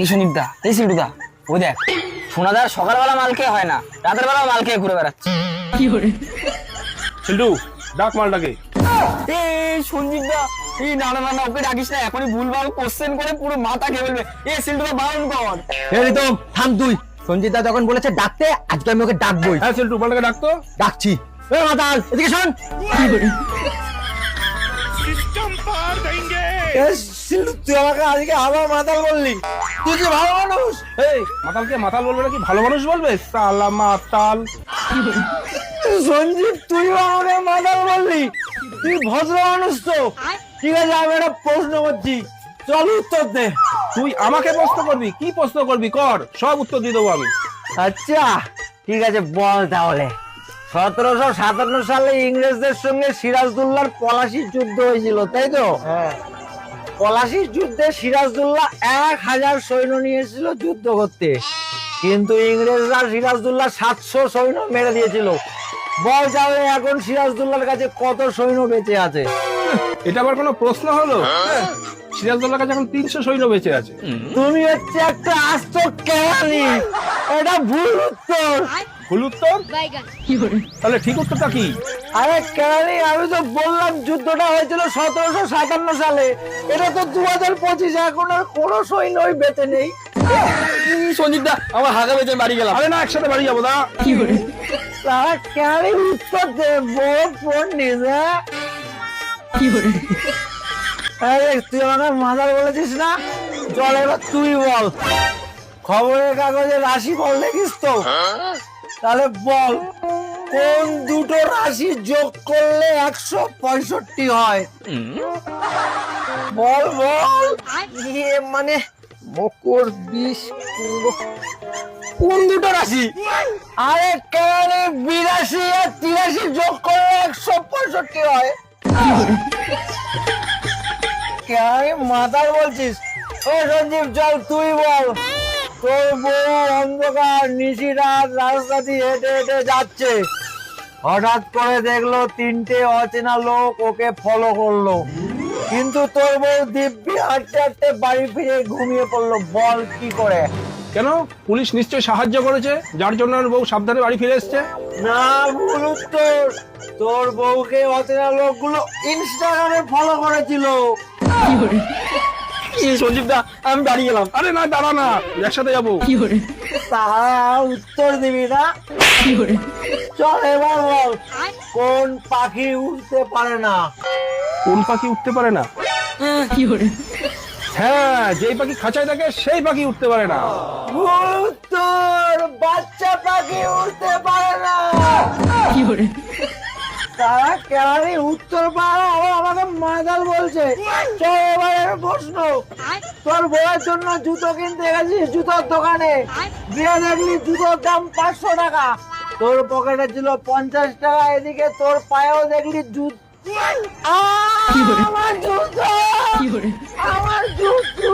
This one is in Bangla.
এই সুনীপদা এই সিটুদা ও দেখ সোনাদার সকালবেলা মাল খেয়ে হয় না রাতের বেলা মাল খেয়ে ঘুরে বেড়াচ্ছে। সিল্টু ডাক মালটাকে। এই সঞ্জীবদা এই না না ওকে ডাকিস না এখনই ভুলভাল কোশ্চেন করে পুরো মাথা খেয়ে ফেলবে। এ সিলটুদা বারণ কর। এই রিতম থাম তুই। সঞ্জিতা যখন বলেছে ডাকতে আজকে আমি ওকে ডাকবই। হ্যাঁ সিল্টু মালটাকে ডাকতো ডাকছি। এ মাতাল এদিকে শোন। এ, শিলু, তুই আমাকে আজকে আবার মাতাল বললি। তুই কি ভালো মানুষ? এই মাতালকে মাতাল বলবে নাকি? ভালো মানুষ বলবে? সালা মাতাল। সঞ্জীব তুই আমাকে মাতাল বললি। তুই ভদ্র মানুষ তো। ঠিক আছে আমি একটা প্রশ্ন করছি। চল উত্তর দে। তুই আমাকে প্রশ্ন করবি? কি প্রশ্ন করবি? কর। সব উত্তর দিয়ে দেবো আমি। আচ্ছা ঠিক আছে বল তাহলে। সতেরোশো সাতান্ন সালে ইংরেজদের সঙ্গে সিরাজদুল্লাহর পলাশির যুদ্ধ হয়েছিল তাই তো? পলাশির যুদ্ধে সিরাজদুল্লাহ এক হাজার সৈন্য নিয়েছিল যুদ্ধ করতে। কিন্তু ইংরেজরা সিরাজদুল্লাহ সাতশো সৈন্য মেরে দিয়েছিল। বল যাবে এখন সিরাজদুল্লাহর কাছে কত সৈন্য বেঁচে আছে। এটা আবার কোনো প্রশ্ন হলো? হ্যাঁ, সিরাজদৌল্লার কাছে এখন তিনশো সৈন্য বেঁচে আছে। তুমি হচ্ছে একটা আস্ত কেরানি। এটা ভুল উত্তর। ভুল উত্তর? তাহলে ঠিক উত্তরটা কি? আরে কেরানি আমি তো বললাম যুদ্ধটা হয়েছিল সতেরোশো সাতান্ন সালে। এটা তো দু হাজার পঁচিশে এখন আর কোনো সৈন্যই বেঁচে নেই। সঞ্জীবদা আমার হাগা বেঁচে বাড়ি গেলাম। আরে না একসাথে বাড়ি যাব দা। কি তারা কেরানি উত্তর দে বড় পণ্ডিত তুই আমাকে মাথার বলেছিস না? চল এবার তুই বল। খবরের কাগজে রাশি বল দেখিস তো। তাহলে বল, কোন দুটো রাশি যোগ করলে একশো পঁয়ষট্টি হয়? বল বল। ইয়ে মানে মকর, বিষ কোন দুটো রাশি? আরে কেন বিরাশি আর তিরাশি যোগ করলে একশো পঁয়ষট্টি হয়? মাতার বলছিস? ও সঞ্জীব, চল তুই বল। তোর বউ অন্ধকার নিশিরাত রাস্তা দিয়ে হেঁটে হেঁটে যাচ্ছে। হঠাৎ করে দেখল তিনটে অচেনা লোক ওকে ফলো করল। কিন্তু তোর বউ দিব্যি হাঁটতে হাঁটতে বাড়ি ফিরে ঘুমিয়ে পড়ল। বল কি করে? কেন? পুলিশ নিশ্চয়ই সাহায্য করেছে যার জন্য ওর বউ সাবধানে বাড়ি ফিরে এসছে? না ভুল উত্তর। তোর বউকে অচেনা লোকগুলো ইনস্টাগ্রামে ফলো করেছিল। এই সঞ্জীবদা আমি বাড়ি গেলাম। আরে না দাঁড়া না একসাথে যাব। তারা উত্তর দিবি না। চল এবার বল কোন পাখি উঠতে পারে না? কোন পাখি উঠতে পারে না? হ্যাঁ যেই পাখি খাঁচায় থাকে সেই পাখি উঠতে পারে না। উত্তর বাচ্চা পাখি উঠতে পারে না। তারা কেরানি উত্তর পারে আবার আমাকে মাদাল বলছে। চল এবারে প্রশ্ন। তোর বউয়ের জন্য জুতো কিনতে গেছিস জুতোর দোকানে? গিয়ে দেখলি জুতোর দাম পাঁচশো টাকা। তোর পকেটে ছিল পঞ্চাশ টাকা এদিকে তোর পায়েও দেখলি আমার জুতো আমার জুতো